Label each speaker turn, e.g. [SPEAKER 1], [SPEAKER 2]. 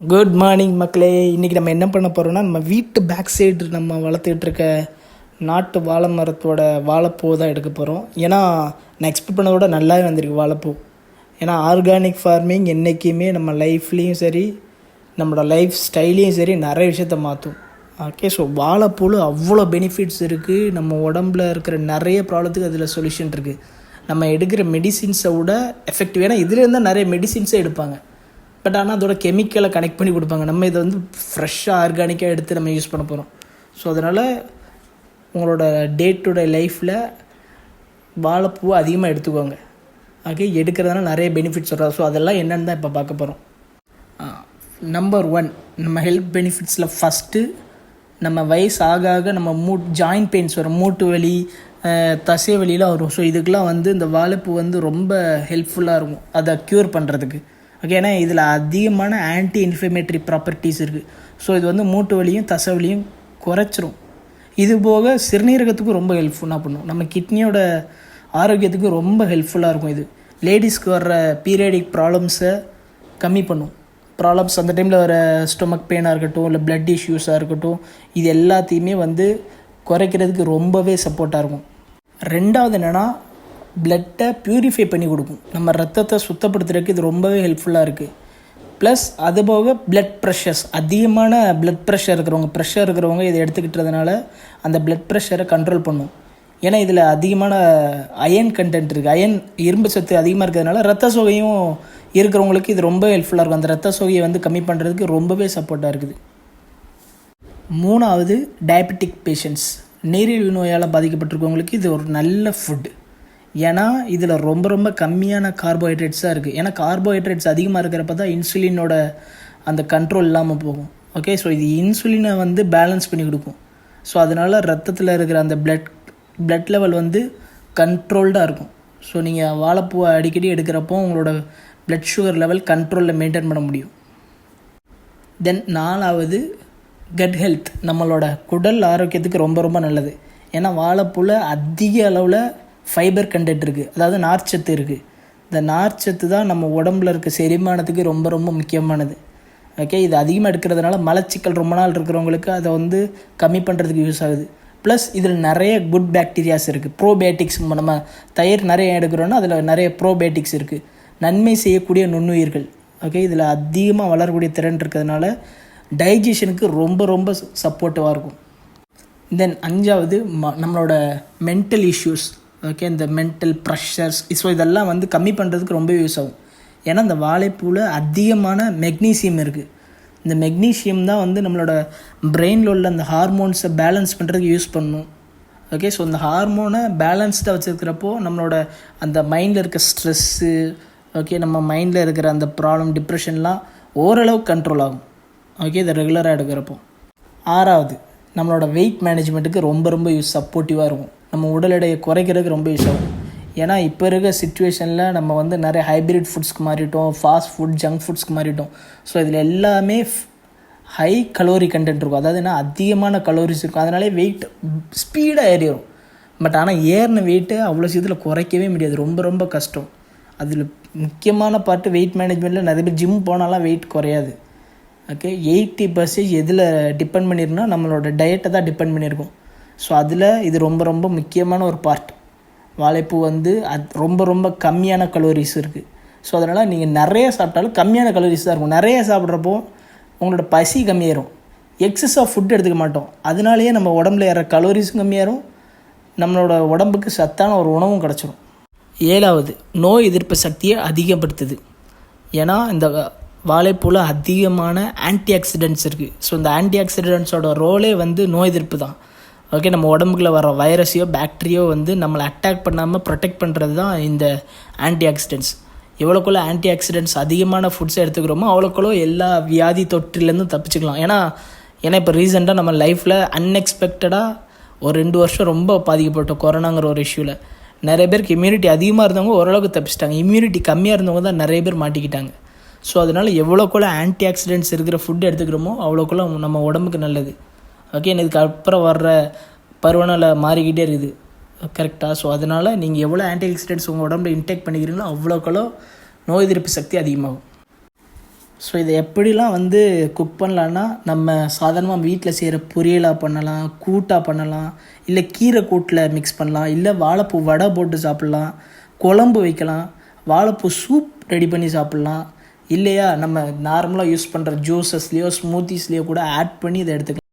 [SPEAKER 1] Good morning மக்களே. இன்றைக்கி நம்ம என்ன பண்ண போகிறோம்னா நம்ம வீட்டு பேக் சைடு நம்ம வளர்த்துக்கிட்டு இருக்க நாட்டு வாழை மரத்தோட வாழைப்பூ தான் எடுக்க போகிறோம் ஏன்னா நான் எக்ஸ்பெக்ட் பண்ணதை விட நல்லாவே வந்திருக்கு வாழைப்பூ. ஏன்னா ஆர்கானிக் ஃபார்மிங் என்றைக்குமே நம்ம லைஃப்லேயும் சரி நம்மளோட லைஃப் ஸ்டைலையும் சரி நிறைய விஷயத்த மாற்றும் ஓகே ஸோ வாழைப்பூவில் அவ்வளோ பெனிஃபிட்ஸ் இருக்குது நம்ம உடம்புல இருக்கிற நிறைய ப்ராப்ளத்துக்கு அதில் சொல்யூஷன் இருக்குது நம்ம எடுக்கிற மெடிசின்ஸை விட எஃபெக்டிவ் ஏன்னா இதுலேருந்து தான் நிறைய மெடிசின்ஸே எடுப்பாங்க. பட் ஆனால் அதோட கெமிக்கலை கனெக்ட் பண்ணி கொடுப்பாங்க. நம்ம இதை வந்து ஃப்ரெஷ்ஷாக ஆர்கானிக்காக எடுத்து நம்ம யூஸ் பண்ண போகிறோம் ஸோ அதனால் உங்களோட டே டு டே லைஃப்பில் வாழைப்பூவை அதிகமாக எடுத்துக்கோங்க. ஓகே எடுக்கிறதுனால நிறைய பெனிஃபிட்ஸ் வரும். ஸோ அதெல்லாம் என்னென்னு தான் இப்போ பார்க்க போகிறோம் நம்பர் ஒன் நம்ம ஹெல்த் பெனிஃபிட்ஸில் ஃபஸ்ட்டு நம்ம வயசு ஆக ஆக நம்ம மூட் ஜாயின்ட் பெயின்ஸ் வரும். மூட்டு வலி தசை வலிலாம் வரும். ஸோ இதுக்கெலாம் வந்து இந்த வாழைப்பூ வந்து ரொம்ப ஹெல்ப்ஃபுல்லாக இருக்கும். அதை க்யூர் பண்ணுறதுக்கு ஓகே ஏன்னா இதில் அதிகமான ஆன்டி இன்ஃப்ளமேட்டரி ப்ராப்பர்ட்டிஸ் இருக்குது ஸோ இது வந்து மூட்டு வலியும் தசை வலியும் குறைச்சிரும். இது போக சிறுநீரகத்துக்கும் ரொம்ப ஹெல்ப்ஃபுல்லாக பண்ணும். நம்ம கிட்னியோட ஆரோக்கியத்துக்கு ரொம்ப ஹெல்ப்ஃபுல்லாக இருக்கும் இது. லேடிஸ்க்கு வர்ற பீரியடிக் ப்ராப்ளம்ஸை கம்மி பண்ணும். ப்ராப்ளம்ஸ் அந்த டைமில் வர ஸ்டொமக் பெயினாக இருக்கட்டும் இல்லை பிளட் இஷ்யூஸாக இருக்கட்டும் இது எல்லாத்தையுமே வந்து குறைக்கிறதுக்கு ரொம்பவே சப்போர்ட்டாக இருக்கும். ரெண்டாவது என்னென்னா பிளட்டை ப்யூரிஃபை பண்ணி கொடுக்கும். நம்ம ரத்தத்தை சுத்தப்படுத்துறதுக்கு இது ரொம்பவே ஹெல்ப்ஃபுல்லாக இருக்குது ப்ளஸ் அது போக பிளட் ப்ரெஷர்ஸ் அதிகமான பிளட் ப்ரெஷர் இருக்கிறவங்க ப்ரெஷர் இருக்கிறவங்க இதை எடுத்துக்கிட்டதுனால அந்த பிளட் ப்ரெஷரை கண்ட்ரோல் பண்ணும். ஏன்னா இதில் அதிகமான அயன் கண்டென்ட் இருக்குது அயன் இரும்பு சத்து அதிகமாக இருக்கிறதுனால ரத்த சோகையும் இருக்கிறவங்களுக்கு இது ரொம்ப ஹெல்ப்ஃபுல்லாக இருக்கும். அந்த ரத்த சோகையை வந்து கம்மி பண்ணுறதுக்கு ரொம்பவே சப்போர்ட்டாக இருக்குது. மூணாவது டயபெட்டிக் பேஷண்ட்ஸ் நீரிழிவு நோயால் பாதிக்கப்பட்டிருக்கவங்களுக்கு இது ஒரு நல்ல ஃபுட் ஏன்னா இதில் ரொம்ப ரொம்ப கம்மியான கார்போஹைட்ரேட்ஸாக இருக்குது ஏன்னா கார்போஹைட்ரேட்ஸ் அதிகமாக இருக்கிறப்ப தான் இன்சுலினோட அந்த கண்ட்ரோல் இல்லாமல் போகும். ஓகே ஸோ இது இன்சுலினை வந்து பேலன்ஸ் பண்ணி கொடுக்கும். ஸோ அதனால் ரத்தத்தில் இருக்கிற அந்த பிளட் பிளட் லெவல் வந்து கண்ட்ரோல்டாக இருக்கும். ஸோ நீங்கள் வாழைப்பூவை அடிக்கடி எடுக்கிறப்போ உங்களோட பிளட் சுகர் லெவல் கண்ட்ரோலில் மெயின்டைன் பண்ண முடியும். தென் நாலாவது கட் ஹெல்த் நம்மளோட குடல் ஆரோக்கியத்துக்கு ரொம்ப ரொம்ப நல்லது. ஏன்னா வாழைப்பூவில் அதிக அளவில் ஃபைபர் கண்டென்ட் இருக்குது அதாவது நார்ச்சத்து இருக்குது இந்த நார்ச்சத்து தான் நம்ம உடம்புல இருக்க செரிமானத்துக்கு ரொம்ப ரொம்ப முக்கியமானது. ஓகே இது அதிகமாக எடுக்கிறதுனால மலச்சிக்கல் ரொம்ப நாள் இருக்கிறவங்களுக்கு அதை வந்து கம்மி பண்ணுறதுக்கு யூஸ் ஆகுது. ப்ளஸ் இதில் நிறைய குட் பேக்டீரியாஸ் இருக்குது ப்ரோபேட்டிக்ஸ் நம்ம தயிர் நிறைய எடுக்கிறோன்னா அதில் நிறைய ப்ரோபேட்டிக்ஸ் இருக்குது நன்மை செய்யக்கூடிய நுண்ணுயிர்கள். ஓகே இதில் அதிகமாக வளரக்கூடிய திறன் இருக்கிறதுனால டைஜஷனுக்கு ரொம்ப ரொம்ப சப்போர்ட்டிவாக இருக்கும். தென் அஞ்சாவது ம நம்மளோட மென்டல் இஷ்யூஸ் ஓகே இந்த மென்டல் ப்ரெஷர்ஸ் ஸோ இதெல்லாம் வந்து கம்மி பண்ணுறதுக்கு ரொம்ப யூஸ் ஆகும். ஏன்னா இந்த வாழைப்பூவில் அதிகமான மெக்னீசியம் இருக்குது இந்த மெக்னீசியம் தான் வந்து நம்மளோட பிரெயினில் உள்ள அந்த ஹார்மோன்ஸை பேலன்ஸ் பண்ணுறதுக்கு யூஸ் பண்ணும். ஓகே ஸோ இந்த ஹார்மோனை பேலன்ஸ்டாக வச்சுருக்கிறப்போ நம்மளோட அந்த மைண்டில் இருக்க ஸ்ட்ரெஸ்ஸு ஓகே நம்ம மைண்டில் இருக்கிற அந்த ப்ராப்ளம் டிப்ரெஷன்லாம் ஓரளவு கண்ட்ரோல் ஆகும். ஓகே இதை ரெகுலராக எடுக்கிறப்போ. ஆறாவது நம்மளோட வெயிட் மேனேஜ்மெண்ட்டுக்கு ரொம்ப ரொம்ப யூஸ் சப்போர்ட்டிவாக இருக்கும். நம்ம உடல் எடையை குறைக்கிறதுக்கு ரொம்ப யூஸ் ஆகும் ஏன்னா இப்போ இருக்க சுச்சுவேஷனில் நம்ம வந்து நிறைய ஹைப்ரிட் ஃபுட்ஸ்க்கு மாறிட்டோம் ஃபாஸ்ட் ஃபுட் ஜங்க் ஃபுட்ஸ்க்கு மாறிட்டோம். ஸோ இதில் எல்லாமே ஹை கலோரி கண்டென்ட் இருக்கும். அதாவது என்ன? அதிகமான கலோரிஸ் இருக்கும். அதனாலே வெயிட் ஸ்பீடாக ஏறிடும் பட் ஆனால் ஏறின வெயிட்டு அவ்வளோ சீக்கிரத்தில் குறைக்கவே முடியாது. ரொம்ப ரொம்ப கஷ்டம். அதில் முக்கியமான பார்ட்டு வெயிட் மேனேஜ்மெண்ட்டில் நிறைய பேர் ஜிம் போனாலாம் வெயிட் குறையாது. ஓகே எயிட்டி பர்சன்டேஜ் எதில் டிபெண்ட் பண்ணியிருந்தா நம்மளோட டயட்டை தான் டிபெண்ட் பண்ணியிருக்கோம் ஸோ அதில் இது ரொம்ப ரொம்ப முக்கியமான ஒரு பார்ட் வாழைப்பூ வந்து அது ரொம்ப ரொம்ப கம்மியான கலோரிஸ் இருக்குது ஸோ அதனால் நீங்கள் நிறைய சாப்பிட்டாலும் கம்மியான கலோரிஸ் தான் இருக்கும். நிறைய சாப்பிட்றப்போ உங்களோட பசி கம்மியாயிரும். எக்ஸஸ் ஆஃப் ஃபுட் எடுத்துக்க மாட்டோம். அதனாலேயே நம்ம உடம்புல ஏற கலோரிஸும் கம்மியாயிரும். நம்மளோட உடம்புக்கு சத்தான ஒரு உணவும் கிடச்சிரும். ஏழாவது நோய் எதிர்ப்பு சக்தியை அதிகப்படுத்துது. ஏன்னா இந்த வாழைப்பூவில் அதிகமான ஆன்டி ஆக்சிடென்ட்ஸ் இருக்குது ஸோ இந்த ஆன்டி ஆக்சிடென்ட்ஸோட ரோலே வந்து நோய் எதிர்ப்பு தான். ஓகே நம்ம உடம்புக்குள்ள வர வைரஸையோ பேக்டீரியோ வந்து நம்மளை அட்டாக் பண்ணாமல் ப்ரொடெக்ட் பண்ணுறது தான் இந்த ஆன்டி ஆக்சிடென்ட்ஸ் எவ்வளோக்குள்ள ஆன்டி ஆக்சிடென்ட்ஸ் அதிகமான ஃபுட்ஸை எடுத்துக்கிறோமோ அவ்வளோக்குள்ள எல்லா வியாதி தொற்றிலேருந்து தப்பிச்சுக்கலாம். ஏன்னா ஏன்னா இப்போ ரீசெண்டாக நம்ம லைஃப்பில் அன்எக்ஸ்பெக்டடாக ஒரு ரெண்டு வருஷம் ரொம்ப பாதிக்கப்பட்டோம் கொரோனாங்கிற ஒரு இஷ்யூவில் நிறைய பேருக்கு இம்யூனிட்டி அதிகமாக இருந்தவங்க ஓரளவுக்கு தப்பிச்சிட்டாங்க. இம்யூனிட்டி கம்மியாக இருந்தவங்க தான் நிறைய பேர் மாட்டிக்கிட்டாங்க. ஸோ அதனால் எவ்வளோக்குள்ள ஆன்டி ஆக்சிடென்ட்ஸ் இருக்கிற ஃபுட் எடுத்துக்கிறோமோ அவ்வளோக்குள்ள நம்ம உடம்புக்கு நல்லது. ஓகே இதுக்கு அப்புறம் வர்ற பருவநிலை மாறிக்கிட்டே இருக்குது. கரெக்டாக ஸோ அதனால் நீங்கள் எவ்வளோ ஆன்டி ஆக்சிடென்ட்ஸ் உங்கள் உடம்புல இன்டேக் பண்ணிக்கிறீங்களோ அவ்வளோக்களோ நோய் எதிர்ப்பு சக்தி அதிகமாகும். ஸோ இதை எப்படிலாம் வந்து குக் பண்ணலான்னா நம்ம சாதாரணமாக வீட்டில் செய்கிற பொரியலாக பண்ணலாம் கூட்டாக பண்ணலாம் இல்லை கீரை கூட்டில் மிக்ஸ் பண்ணலாம் இல்லை வாழைப்பூ வடை போட்டு சாப்பிட்லாம் குழம்பு வைக்கலாம் வாழைப்பூ சூப் ரெடி பண்ணி சாப்பிட்லாம் இல்லையா? நம்ம நார்மலாக யூஸ் பண்ணுற ஜூஸஸ்லேயோ ஸ்மூத்திஸ்லேயோ கூட ஆட் பண்ணி இதை எடுத்துக்கலாம்.